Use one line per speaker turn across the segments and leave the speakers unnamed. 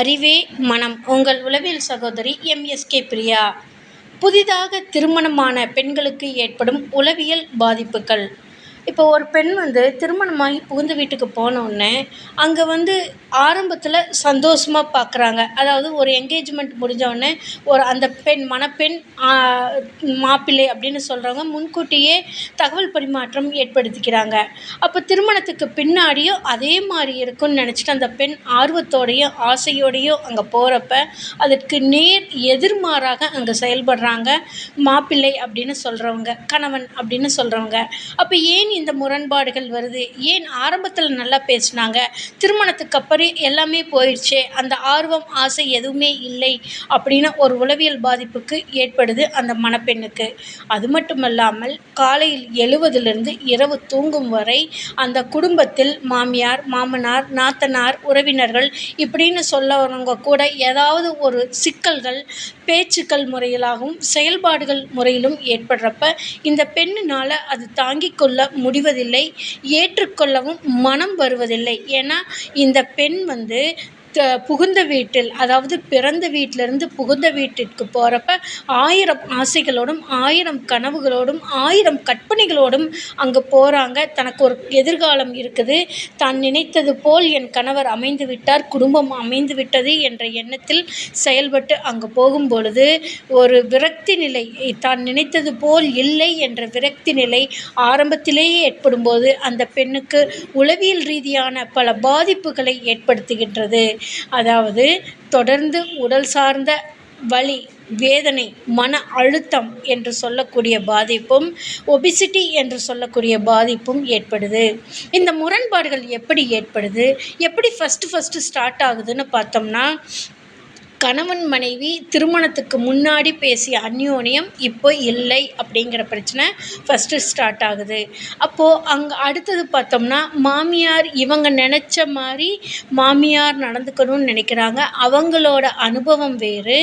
அறிவே மனம். உங்கள் உளவியல் சகோதரி எம்எஸ்கே பிரியா. புதிதாக திருமணமான பெண்களுக்கு ஏற்படும் உளவியல் பாதிப்புகள். இப்போ ஒரு பெண் வந்து திருமணமாகி புகுந்த வீட்டுக்கு போனோடனே அங்கே வந்து ஆரம்பத்தில் சந்தோஷமாக பார்க்குறாங்க அதாவது ஒரு என்கேஜ்மெண்ட் முடிஞ்சோடனே ஒரு அந்த பெண் மணப்பெண் மாப்பிள்ளை அப்படின்னு சொல்கிறவங்க முன்கூட்டியே தகவல் பரிமாற்றம் ஏற்படுத்திக்கிறாங்க. அப்போ திருமணத்துக்கு பின்னாடியும் அதே மாதிரி இருக்கும்னு நினச்சிட்டு அந்த பெண் ஆர்வத்தோடையும் ஆசையோடையும் அங்கே போகிறப்ப அதற்கு நேர் எதிர்மாறாக அங்கே செயல்படுறாங்க மாப்பிள்ளை அப்படின்னு சொல்கிறவங்க கணவன் அப்படின்னு சொல்கிறவங்க அப்போ ஏன் இந்த முரண்பாடுகள் வருது? ஏன் ஆரம்பத்தில் நல்லா பேசினாங்க? திருமணத்துக்கு அப்புறம் எல்லாமே போயிடுச்சே. அந்த ஆர்வம் ஆசை எதுவுமே இல்லை அப்படின்னு ஒரு உளவியல் பாதிப்புக்கு ஏற்படுது அந்த மணப்பெண்ணுக்கு. அது மட்டும் இல்லாமல் காலையில் எழுவதிலிருந்து இரவு தூங்கும் வரை அந்த குடும்பத்தில் மாமியார் மாமனார் நாத்தனார் உறவினர்கள் இப்படின்னு சொல்லவங்க கூட ஏதாவது ஒரு சிக்கல்கள் பேச்சுக்கள் முறையிலாகவும் செயல்பாடுகள் முறையிலும் ஏற்படுறப்ப இந்த பெண்ணினால் அது தாங்கிக் கொள்ள முடிவதில்லை. ஏற்றுக்கொள்ளவும் மனம் வருவதில்லை. ஏன்னா இந்த பெண் வந்து புகுந்த வீட்டில் அதாவது பிறந்த வீட்டிலேருந்து புகுந்த வீட்டிற்கு போகிறப்ப ஆயிரம் ஆசைகளோடும் ஆயிரம் கனவுகளோடும் ஆயிரம் கற்பனைகளோடும் அங்கே போகிறாங்க தனக்கு ஒரு எதிர்காலம் இருக்குது. தான் நினைத்தது போல் என் கணவர் அமைந்து விட்டார் குடும்பம் அமைந்து விட்டது என்ற எண்ணத்தில் செயல்பட்டு அங்கே போகும் பொழுது ஒரு விரக்தி நிலை தான் நினைத்தது போல் இல்லை என்ற விரக்தி நிலை ஆரம்பத்திலேயே ஏற்படும்போது அந்த பெண்ணுக்கு உளவியல் ரீதியான பல பாதிப்புகளை ஏற்படுத்துகின்றது. அதாவது தொடர்ந்து உடல் சார்ந்த வலி வேதனை மன அழுத்தம் என்று சொல்லக்கூடிய பாதிப்பும் ஒபிசிட்டி என்று சொல்லக்கூடிய பாதிப்பும் ஏற்படுது. இந்த முரண்பாடுகள் எப்படி ஏற்படுது? எப்படி ஃபஸ்ட்டு ஃபஸ்ட்டு ஸ்டார்ட் ஆகுதுன்னு பார்த்தோம்னா கணவன் மனைவி திருமணத்துக்கு முன்னாடி பேசிய அந்யோன்யம் இப்போ இல்லை அப்படிங்கிற பிரச்சனை ஃபஸ்ட்டு ஸ்டார்ட் ஆகுது. அப்போது அங்கே அடுத்தது பார்த்தோம்னா மாமியார் இவங்க நினச்ச மாதிரி மாமியார் நடந்துக்கணும்னு நினைக்கிறாங்க. அவங்களோட அனுபவம் வேறு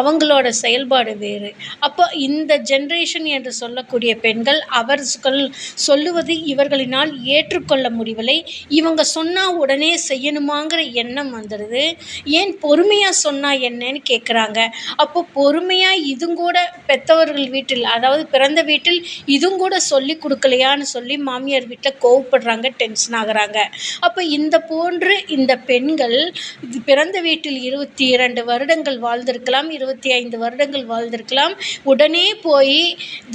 அவங்களோட செயல்பாடு வேறு. அப்போ இந்த ஜென்ரேஷன் என்று சொல்லக்கூடிய பெண்கள் அவர்கள் சொல்லுவது இவர்களினால் ஏற்றுக்கொள்ள முடியவில்லை. இவங்க சொன்னால் உடனே செய்யணுமாங்கிற எண்ணம் வந்துடுது. ஏன் பொறுமையாக சொன்னால் என்னன்னு கேட்குறாங்க அப்போ பொறுமையாக இதுவும் கூட பெற்றவர்கள் வீட்டில் அதாவது பிறந்த வீட்டில் இதுவும் கூட சொல்லி கொடுக்கலையான்னு சொல்லி மாமியார் வீட்டில் கோவப்படுறாங்க டென்ஷன் ஆகுறாங்க. அப்போ இந்த போன்று இந்த பெண்கள் பிறந்த வீட்டில் இருபத்தி இரண்டு வருடங்கள் வாழ்ந்திருக்கலாம் இருபத்தி ஐந்து வருடங்கள் வாழ்ந்திருக்கலாம். உடனே போய்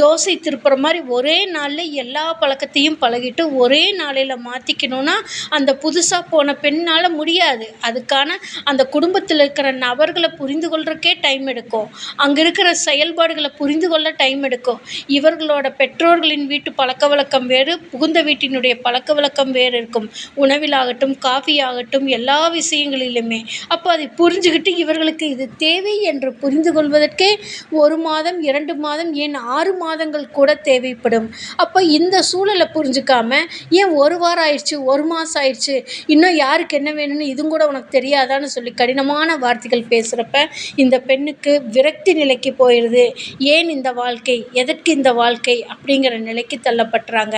தோசை திருப்புற மாதிரி ஒரே நாளில் எல்லா பழக்கத்தையும் பழகிட்டு ஒரே நாளையில் மாற்றிக்கணுன்னா அந்த புதுசாக போன பெண்ணால் முடியாது. அதுக்கான அந்த குடும்பத்தில் இருக்கிற நபர் நபர்களை புரிந்து கொள்றதுக்கே டைம் எடுக்கும். அங்கே இருக்கிற செயல்பாடுகளை புரிந்து கொள்ள டைம் எடுக்கும். இவர்களோட பெற்றோர்களின் வீட்டு பழக்க வழக்கம் வேறு புகுந்த வீட்டினுடைய பழக்க வழக்கம் வேறு இருக்கும். உணவில் ஆகட்டும் காஃபி ஆகட்டும் எல்லா விஷயங்களிலுமே. அப்போ அதை புரிஞ்சுக்கிட்டு இவர்களுக்கு இது தேவை என்று புரிந்து கொள்வதற்கே ஒரு மாதம் இரண்டு மாதம் ஏன் ஆறு மாதங்கள் கூட தேவைப்படும். அப்போ இந்த சூழலை புரிஞ்சுக்காம ஏன் ஒரு வாரம் ஆயிடுச்சு ஒரு மாதம் ஆயிடுச்சு இன்னும் யாருக்கு என்ன வேணும்னு இதுவும் கூட உனக்கு தெரியாதான்னு சொல்லி கடினமான வார்த்தைகள் பேச பேசுகிறப்ப இந்த பெண்ணுக்கு விரக்தி நிலைக்கு போயிடுது ஏன் இந்த வாழ்க்கை? எதற்கு இந்த வாழ்க்கை? அப்படிங்கிற நிலைக்கு தள்ளப்படுறாங்க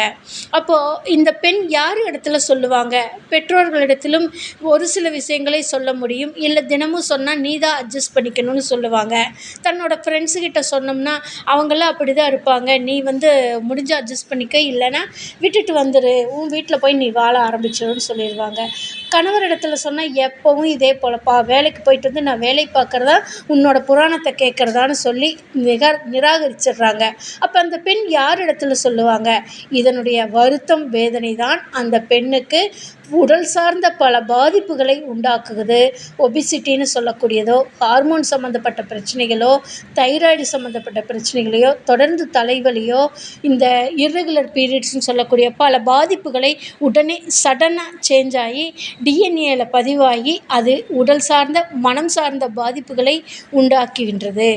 அப்போது இந்த பெண் யார் இடத்துல சொல்லுவாங்க? பெற்றோர்களிடத்திலும் ஒரு சில விஷயங்களை சொல்ல முடியும். இல்லை தினமும் சொன்னால் நீ தான் அட்ஜஸ்ட் பண்ணிக்கணும்னு சொல்லுவாங்க. தன்னோட ஃப்ரெண்ட்ஸுக்கிட்ட சொன்னோம்னா அவங்களாம் அப்படி தான் இருப்பாங்க. நீ வந்து முடிஞ்சால் அட்ஜஸ்ட் பண்ணிக்க. இல்லைன்னா விட்டுட்டு வந்துடு உன் வீட்டில் போய் நீ வாழ ஆரம்பிச்சிடுன்னு சொல்லிடுவாங்க. கணவர் இடத்துல சொன்னால் எப்போவும் இதே போலப்பா. வேலைக்கு போயிட்டு வந்து நான் வேலை வேலை பார்க்குறதா உன்னோட புராணத்தை கேட்குறதான்னு சொல்லி நிகா நிராகரிச்சிடுறாங்க. அப்போ அந்த பெண் யார் இடத்துல சொல்லுவாங்க? இதனுடைய வருத்தம் வேதனை தான் அந்த பெண்ணுக்கு உடல் சார்ந்த பல பாதிப்புகளை உண்டாக்குது ஒபிசிட்டின்னு சொல்லக்கூடியதோ ஹார்மோன் சம்மந்தப்பட்ட பிரச்சனைகளோ தைராய்டு சம்மந்தப்பட்ட பிரச்சனைகளையோ தொடர்ந்து தலைவலியோ இந்த இர்ரெகுலர் பீரியட்ஸ்னு சொல்லக்கூடிய பல பாதிப்புகளை உடனே சடனாக சேஞ்ச் ஆகி டிஎன்ஏல பதிவாகி அது உடல் சார்ந்த மனம் சார்ந்த பாதிப்புகளை உண்டாக்குகின்றது.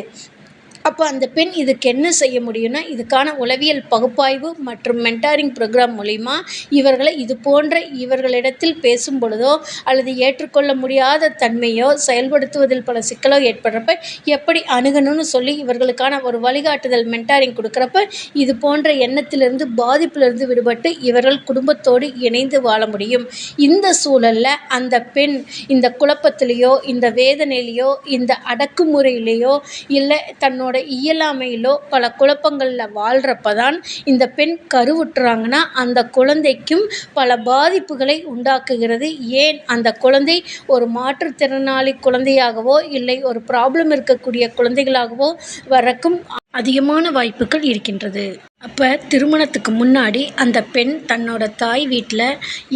அப்போ அந்த பெண் இதுக்கு என்ன செய்ய முடியும்னா இதுக்கான உளவியல் பகுப்பாய்வு மற்றும் மென்டாரிங் ப்ரோக்ராம் மூலிமா இவர்களை இது போன்ற இவர்களிடத்தில் பேசும் பொழுதோ அல்லது ஏற்றுக்கொள்ள முடியாத தன்மையோ செயல்படுத்துவதில் பல சிக்கலோ ஏற்படுறப்ப எப்படி அணுகணும்னு சொல்லி இவர்களுக்கான ஒரு வழிகாட்டுதல் மென்டாரிங் கொடுக்குறப்ப இது போன்ற எண்ணத்திலிருந்து பாதிப்பிலிருந்து விடுபட்டு இவர்கள் குடும்பத்தோடு இணைந்து வாழ முடியும். இந்த சூழலில் அந்த பெண் இந்த குழப்பத்திலேயோ இந்த வேதனையிலையோ இந்த அடக்குமுறையிலையோ இல்லை தன்னோட இயலாமையிலோ பல குழப்பங்களில் வாழ்கிறப்ப தான் இந்த பெண் கருவுற்றுறாங்கன்னா அந்த குழந்தைக்கும் பல பாதிப்புகளை உண்டாக்குகிறது. ஏன்? அந்த குழந்தை ஒரு மாற்றுத்திறனாளி குழந்தையாகவோ இல்லை ஒரு ப்ராப்ளம் இருக்கக்கூடிய குழந்தைகளாகவோ வரக்கும் அதிகமான வாய்ப்புகள் இருக்கின்றது. அப்போ திருமணத்துக்கு முன்னாடி அந்த பெண் தன்னோட தாய் வீட்டில்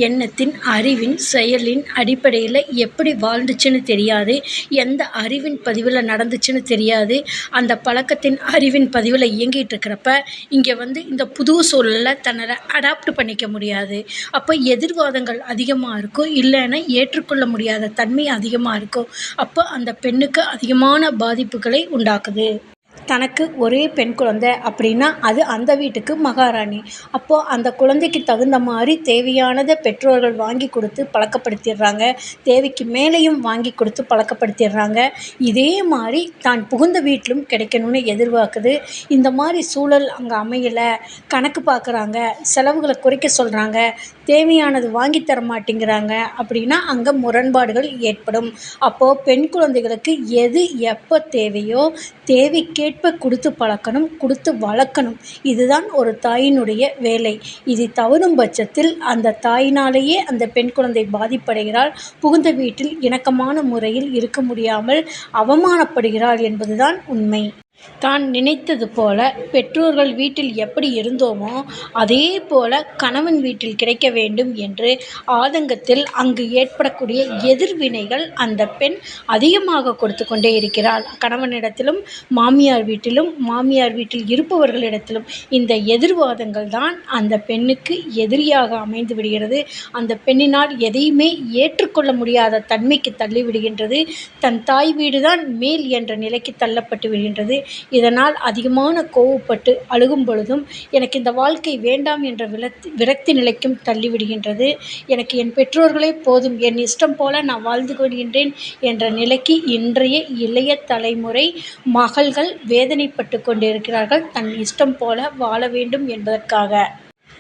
எண்ணத்தின் அறிவின் செயலின் அடிப்படையில் எப்படி வாழ்ந்துச்சுன்னு தெரியாது எந்த அறிவின் பதிவில் நடந்துச்சுன்னு தெரியாது அந்த பழக்கத்தின் அறிவின் பதிவில் இயங்கிட்டு இருக்கிறப்ப இங்கே வந்து இந்த புது சூழலில் தன்னை அடாப்ட் பண்ணிக்க முடியாது. அப்போ எதிர்வாதங்கள் அதிகமாக இருக்கும் இல்லைன்னா ஏற்றுக்கொள்ள முடியாத தன்மை அதிகமாக இருக்கும் அப்போ அந்த பெண்ணுக்கு அதிகமான பாதிப்புகளை உண்டாக்குது. தனக்கு ஒரே பெண் குழந்தை அப்படின்னா அது அந்த வீட்டுக்கு மகாராணி. அப்போது அந்த குழந்தைக்கு தகுந்த மாதிரி தேவையானதை பெற்றோர்கள் வாங்கி கொடுத்து பழக்கப்படுத்திடுறாங்க. தேவைக்கு மேலேயும் வாங்கி கொடுத்து பழக்கப்படுத்திடுறாங்க. இதே மாதிரி தான் புகுந்த வீட்டிலும் கிடைக்கணும்னு எதிர்பார்க்குது. இந்த மாதிரி சூழல் அங்கே அமையலை. கணக்கு பார்க்குறாங்க. செலவுகளை குறைக்க சொல்கிறாங்க தேவையானது வாங்கி தர மாட்டேங்கிறாங்க அப்படின்னா அங்கே முரண்பாடுகள் ஏற்படும். அப்போது பெண் குழந்தைகளுக்கு எது எப்போ தேவையோ தேவைக்கேற்ப கொடுத்து பழக்கணும் கொடுத்து வளர்க்கணும். இதுதான் ஒரு தாயினுடைய வேலை. இது தவறும் பட்சத்தில் அந்த தாயினாலேயே அந்த பெண் குழந்தை பாதிப்படைகிறாள். புகுந்த வீட்டில் இணக்கமான முறையில் இருக்க முடியாமல் அவமானப்படுகிறாள் என்பதுதான் உண்மை. தான் நினைத்தது போல பெற்றோர்கள் வீட்டில் எப்படி இருந்தோமோ அதே போல கணவன் வீட்டில் கிடைக்க வேண்டும் என்று ஆதங்கத்தில் அங்கு ஏற்படக்கூடிய எதிர்வினைகள் அந்த பெண் அதிகமாக கொடுத்து கொண்டே இருக்கிறாள். கணவனிடத்திலும் மாமியார் வீட்டிலும் மாமியார் வீட்டில் இருப்பவர்களிடத்திலும் இந்த எதிர்வாதங்கள் தான் அந்த பெண்ணுக்கு எதிரியாக அமைந்து விடுகிறது. அந்த பெண்ணினால் எதையுமே ஏற்றுக்கொள்ள முடியாத தன்மைக்கு தள்ளிவிடுகின்றது தன் தாய் வீடுதான் மேல் என்ற நிலைக்கு தள்ளப்பட்டு விடுகின்றது. இதனால் அதிகமான கோவப்பட்டு அழுகும் பொழுதும் எனக்கு இந்த வாழ்க்கை வேண்டாம் என்ற விரக்தி விரக்தி நிலைக்கும் தள்ளிவிடுகின்றது. எனக்கு என் பெற்றோர்களே போதும் என் இஷ்டம் போல நான் வாழ்ந்து கொள்கின்றேன் என்ற நிலைக்கு இன்றைய இளைய தலைமுறை மகள்கள் வேதனைப்பட்டு கொண்டிருக்கிறார்கள். தன் இஷ்டம் போல வாழ வேண்டும் என்பதற்காக.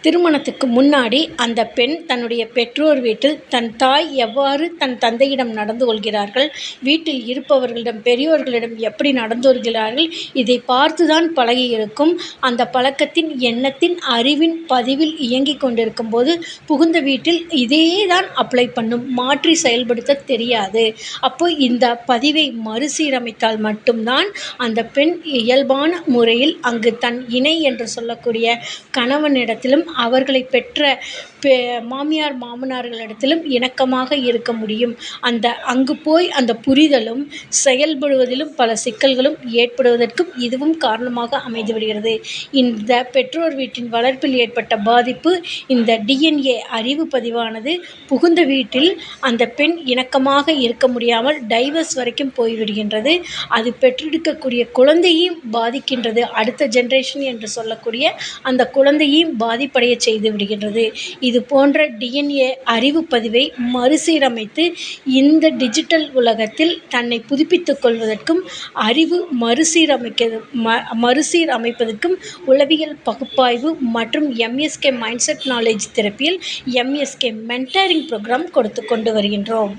திருமணத்துக்கு முன்னாடி அந்த பெண் தன்னுடைய பெற்றோர் வீட்டில் தன் தாய் எவ்வாறு தன் தந்தையிடம் நடந்து கொள்கிறார்கள் வீட்டில் இருப்பவர்களிடம் பெரியோர்களிடம் எப்படி நடந்து கொள்கிறார்கள் இதை பார்த்து தான் பழகி இருக்கும். அந்த பழக்கத்தின் எண்ணத்தின் அறிவின் பதிவில் இயங்கிக் கொண்டிருக்கும் போது புகுந்த வீட்டில் இதே தான் அப்ளை பண்ணும் மாற்றி செயல்படுத்த தெரியாது. அப்போ இந்த பதிவை மறுசீரமைத்தால் மட்டும்தான் அந்த பெண் இயல்பான முறையில் அங்கு தன் இணை என்று சொல்லக்கூடிய கணவனிடத்திலும் அவர்களை பெற்ற பெ மாமியார் மாமனார்களிடத்திலும் இணக்கமாக இருக்க முடியும். அந்த அங்கு போய் அந்த புரிதலும் செயல்படுவதிலும் பல சிக்கல்களும் ஏற்படுவதற்கும் இதுவும் காரணமாக அமைந்து விடுகிறது இந்த பெற்றோர் வீட்டின் வளர்ப்பில் ஏற்பட்ட பாதிப்பு இந்த டிஎன்ஏ அறிவு பதிவானது புகுந்த வீட்டில் அந்த பெண் இணக்கமாக இருக்க முடியாமல் டைவர்ஸ் வரைக்கும் போய்விடுகின்றது. அது பெற்றெடுக்கக்கூடிய குழந்தையும் பாதிக்கின்றது. அடுத்த ஜென்ரேஷன் என்று சொல்லக்கூடிய அந்த குழந்தையும் குழந்தையையும் பாதிப்படைய செய்து விடுகின்றது. இது போன்ற டிஎன்ஏ அறிவு பதிவை மறுசீரமைத்து இந்த டிஜிட்டல் உலகத்தில் தன்னை புதுப்பித்துக் கொள்வதற்கும் அறிவு மறுசீரமைக்க ம மறுசீரமைப்பதற்கும் உளவியல் பகுப்பாய்வு மற்றும் எம்எஸ்கே மைண்ட் செட் நாலேஜ் திறப்பியில் எம்எஸ்கே மென்டரிங் ப்ரோக்ராம் கொடுத்து கொண்டு வருகின்றோம்.